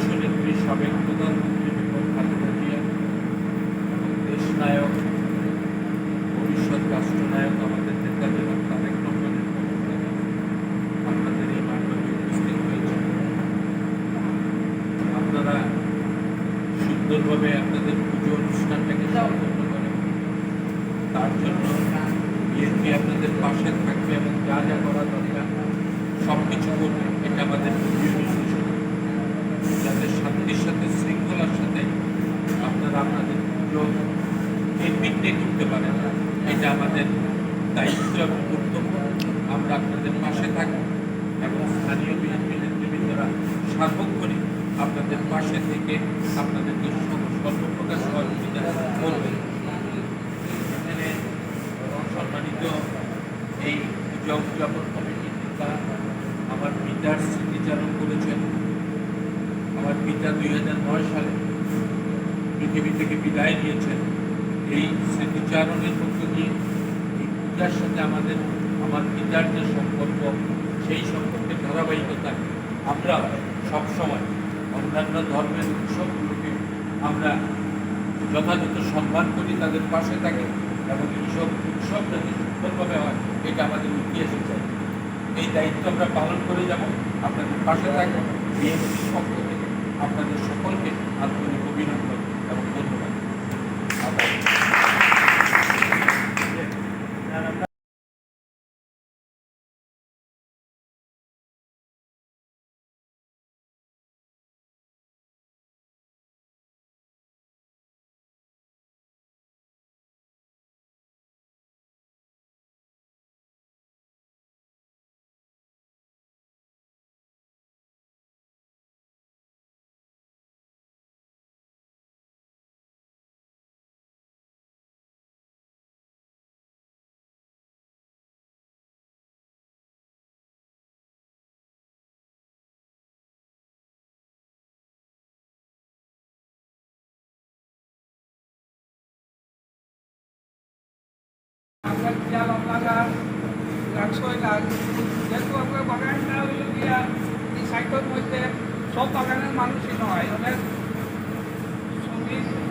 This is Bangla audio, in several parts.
দেশনেত্রী সাবেক প্রধানমন্ত্রী বেগম খালেদা জিয়া এবং দেশ নায়ক ভবিষ্যৎ রাষ্ট্রনায়ক আমাদের নেতা জনাব তারেক রহমানের আপনাদের এই মাধ্যমে উপস্থিত হয়েছে। আপনারা সুন্দরভাবে আপনাদের পুজো অনুষ্ঠানটাকে সম্পন্ন করেন। তার জন্য বিএনপি আপনাদের পাশে থাকবে এবং যা যা করা দরকার সব কিছু করবে, এটা আমাদের প্রিয় যাতে শান্তির সাথে, শৃঙ্খলার সাথে আপনারা আপনাদের পুজো নির্বিঘ্নে করতে পারেন এটা আমাদের দায়িত্ব এবং কর্তব্য। আমরা আপনাদের পাশে থাকব এবং স্থানীয় বিএনপি নেতৃবৃন্দরা সার্বক্ষণিক আপনাদের পাশে থেকে আপনাদেরকে সর্ব- সর্বপ্রকার সহযোগিতা করবে। এখানে সম্মানিত এই পূজা উদযাপন কমিটির নেতা আমার পিতার স্মৃতিচারণ করেছেন। পিতা দুই হাজার নয় সালে পৃথিবী থেকে বিদায় নিয়েছেন। এই স্মৃতিচারণের মধ্য দিয়ে এই পূজার সাথে আমাদের, আমার পিতার যে সম্পর্ক, সেই সম্পর্কের ধারাবাহিকতা, আমরা সবসময় অন্যান্য ধর্মের উৎসবগুলোকে আমরা যথাযথ সম্মান করি তাদের পাশে থাকি এবং এইসব উৎসব যাতে সুন্দরভাবে হয়, এটা আমাদের ইতিহাসে চাই এই দায়িত্ব আমরা পালন করে যাব, আপনাদের পাশে থাকব। বিএনপির পক্ষ থেকে আপনাদের সকলকে আন্তরিক অভিনন্দন।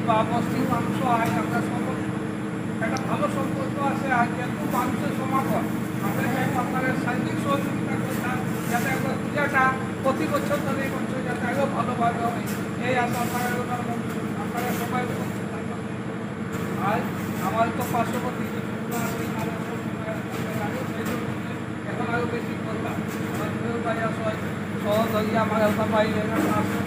যেহেতু মানুষ হয় আমরা সব একটা যাতে পূজাটা প্রতি বছর ধরে বছর যাতে আরও ভালোভাবে হয় এই আশা আপনারা আপনারা সবাই আর আমার তো পার্শ্ববর্তী যে ত্রিপুরা আছে, আরও সব জায়গায় আরও সেই জন্য এখন আরও বেশি করতাম আমার প্রিয় ভাই আসয় সহযোগী আমার একটা ভাই এখানে আসলো